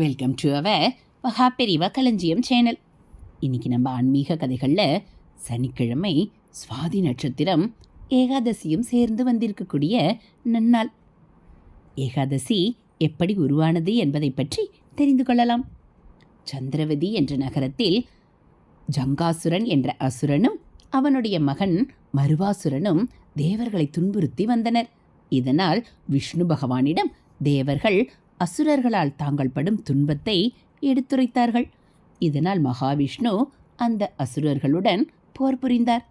Welcome to our Maha Periyava களஞ்சியம் channel இன்னைக்கு நம்ம ஆன்மீக கதைகளில் சனிக்கிழமை சுவாதி நட்சத்திரம் ஏகாதசியும் சேர்ந்து வந்திருக்கக்கூடிய நன்னாள். ஏகாதசி எப்படி உருவானது என்பதை பற்றி தெரிந்து கொள்ளலாம். சந்திரவதி என்ற நகரத்தில் ஜங்காசுரன் என்ற அசுரனும் அவனுடைய மகன் மருவாசுரனும் தேவர்களை துன்புறுத்தி வந்தனர். இதனால் விஷ்ணு பகவானிடம் தேவர்கள் அசுரர்களால் தாங்கள் படும் துன்பத்தை எடுத்துரைத்தார்கள். இதனால் மகாவிஷ்ணு அந்த அசுரர்களுடன் போர் புரிந்தார்.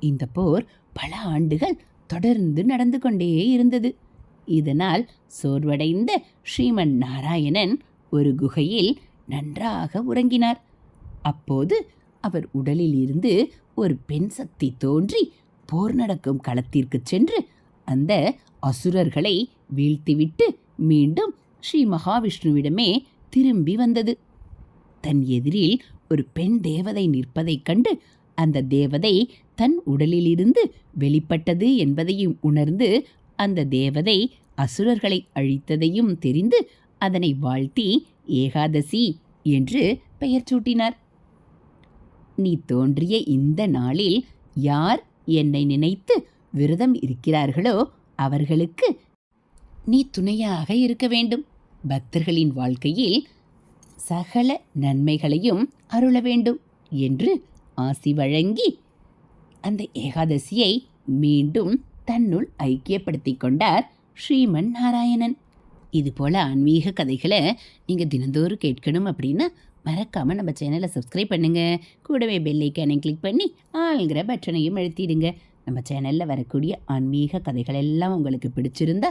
இந்த போர் பல ஆண்டுகள் தொடர்ந்து நடந்து கொண்டே இருந்தது. இதனால் சோர்வடைந்த ஸ்ரீமன் நாராயணன் ஒரு குகையில் நன்றாக உறங்கினார். அப்போது அவர் உடலில் இருந்து ஒரு பெண் சக்தி தோன்றி போர் நடக்கும் களத்திற்கு சென்று அந்த அசுரர்களை வீழ்த்திவிட்டு மீண்டும் ஸ்ரீ மகாவிஷ்ணுவிடமே திரும்பி வந்தது. தன் எதிரில் ஒரு பெண் தேவதை நிற்பதைக் கண்டு அந்த தேவதை தன் உடலிலிருந்து வெளிப்பட்டது என்பதையும் உணர்ந்து அந்த தேவதை அசுரர்களை அழித்ததையும் தெரிந்து அதனை வாழ்த்தி ஏகாதசி என்று பெயர் சூட்டினார். நீ தோன்றிய இந்த நாளில் யார் என்னை நினைத்து விரதம் இருக்கிறார்களோ அவர்களுக்கு நீ துணையாக இருக்க வேண்டும். பக்தர்களின் வாழ்க்கையில் சகல நன்மைகளையும் அருள வேண்டும் என்று ஆசி வழங்கி அந்த ஏகாதசியை மீண்டும் தன்னுள் ஐக்கியப்படுத்தி கொண்டார் ஸ்ரீமன் நாராயணன். இதுபோல் ஆன்மீக கதைகளை நீங்கள் தினந்தோறும் கேட்கணும் அப்படின்னா மறக்காமல் நம்ம சேனலை சப்ஸ்கிரைப் பண்ணுங்கள் கூடவே பெல்லைக்கானை கிளிக் பண்ணி ஆளுங்கிற பட்டனையும் எழுத்திடுங்க நம்ம சேனலில் வரக்கூடிய ஆன்மீக கதைகள் எல்லாம் உங்களுக்கு பிடிச்சிருந்தா